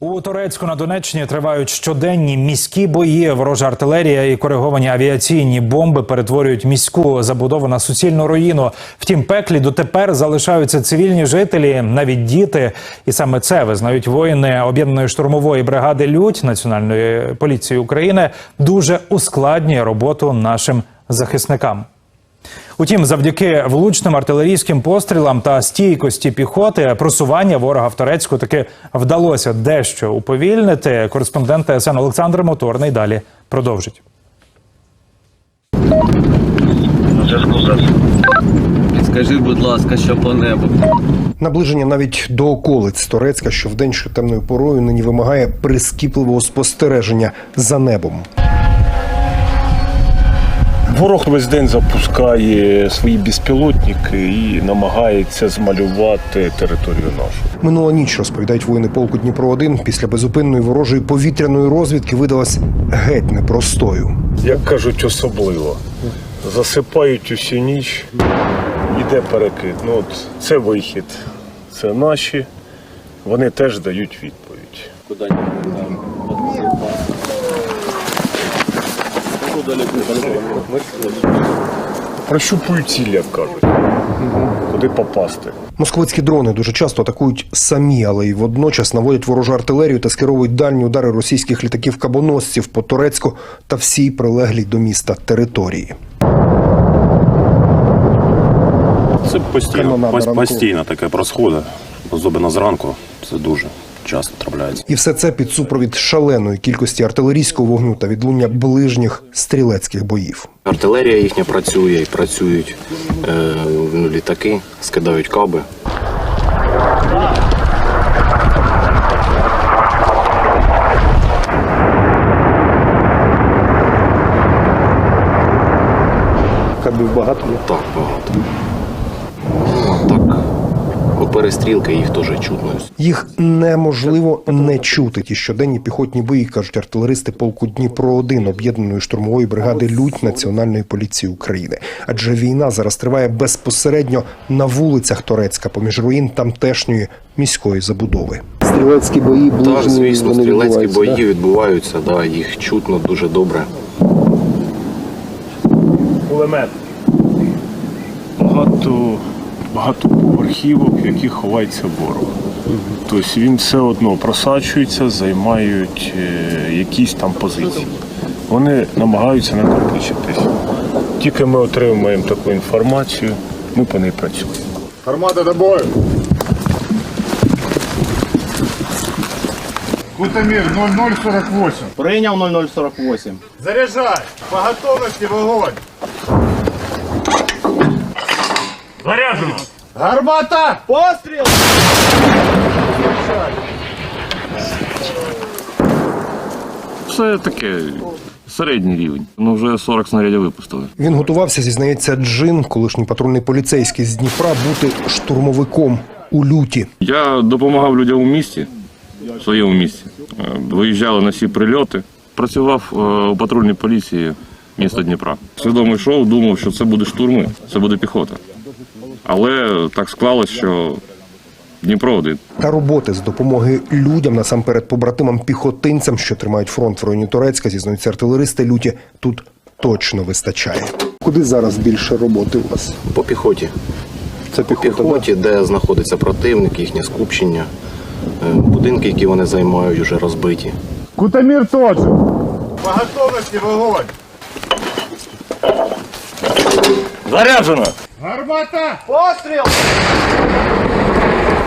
У Турецьку на Донеччині тривають щоденні міські бої. Ворожа артилерія і кориговані авіаційні бомби перетворюють міську забудову на суцільну руїну. Втім, пеклі дотепер залишаються цивільні жителі, навіть діти. І саме це визнають воїни об'єднаної штурмової бригади Людь Національної поліції України дуже ускладнює роботу нашим захисникам. Утім, завдяки влучним артилерійським пострілам та стійкості піхоти просування ворога в Турецьку таки вдалося дещо уповільнити. Кореспондент ТСН Олександр Моторний далі продовжить. Скажи, будь ласка, що по небу. Наближення навіть до околиць Торецька, що вдень що темною порою нині вимагає прискіпливого спостереження за небом. Ворог весь день запускає свої безпілотники і намагається змалювати територію нашу. Минула ніч розповідають воїни полку Дніпро 1 після безупинної ворожої повітряної розвідки видалась геть непростою. Як кажуть, особливо. Засипають усю ніч, іде перекид. Ну, от це вихід. Це наші. Вони теж дають відповідь. Куди Прощупують ціль, як кажуть. Куди попасти. Московицькі дрони дуже часто атакують самі, але й водночас наводять ворожу артилерію та скеровують дальні удари російських літаків кабоносців по Турецьку та всій прилеглій до міста території. Це постійно, постійно таке происходить, особливо зранку. Це дуже часто трапляється. І все це під супровід шаленої кількості артилерійського вогню та відлуння ближніх стрілецьких боїв. Артилерія їхня працює і працюють е, ну, літаки, скидають каби. Кабів багато. Так, багато. Перестрілки їх теж чутно. Їх неможливо не чути. Ті щоденні піхотні бої, кажуть артилеристи полку Дніпро 1 об'єднаної штурмової бригади Лють Національної поліції України. Адже війна зараз триває безпосередньо на вулицях Торецька, поміж руїн тамтешньої міської забудови. Стрілецькі бої Так, звісно, стрілецькі бої відбуваються, да, їх чутно дуже добре. Кулемет. Багато, багато поверхівок, в яких ховається ворог. Тобто він все одно просачується, займають е, якісь там позиції. Вони намагаються накопичитись. Тільки ми отримуємо таку інформацію, ми по ній працюємо. Армада до бою. Кутамир 0048. Прийняв 0048. Заряжай. По готовности в огонь. Заряджено! Гармата! Постріл! Це таке середній рівень. Ну вже 40 снарядів випустили. Він готувався, зізнається Джин, колишній патрульний поліцейський з Дніпра, бути штурмовиком у люті. Я допомагав людям у місті, в своєму місті. Е, Виїжджали на всі прильоти. Працював е, у патрульній поліції міста Дніпра. Свідомо йшов, думав, що це буде штурми, це буде піхота. Але так склалось, що Дніпро один. Та роботи з допомоги людям, насамперед побратимам піхотинцям, що тримають фронт в районі Турецька, зізнаються артилеристи люті, тут точно вистачає. Куди зараз більше роботи у вас? По піхоті. Це По піхоті, де знаходиться противник, їхнє скупчення, е, будинки, які вони займають, вже розбиті. Кутамир тот же. По готовности в огонь. Заряджено! Гармата! Постріл!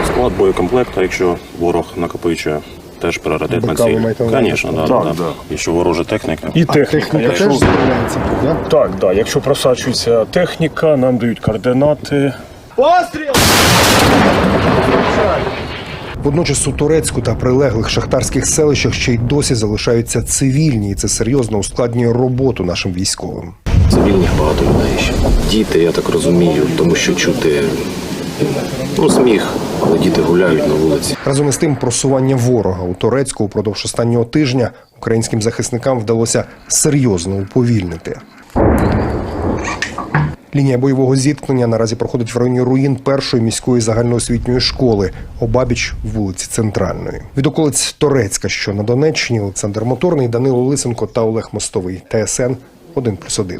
Склад боєкомплекту, якщо ворог накопичує, теж ціль. на увазі? Звісно, да, Так, да, да. І що ворожа техніка. І техніка. Якщо... з'являється тут, да? Так, да. Якщо просачується техніка, нам дають координати. Постріл! Водночас у Турецьку та прилеглих шахтарських селищах ще й досі залишаються цивільні, і це серйозно ускладнює роботу нашим військовим. Цивільних багато людей ще. Діти, я так розумію, тому що чути ну, сміх, але діти гуляють на вулиці. Разом із тим, просування ворога у Турецьку упродовж останнього тижня українським захисникам вдалося серйозно уповільнити. Лінія бойового зіткнення наразі проходить в районі руїн першої міської загальноосвітньої школи обабіч вулиці Центральної. Від околиць Торецька, що на Донеччині, Олександр Моторний, Данило Лисенко та Олег Мостовий. ТСН 1+,1.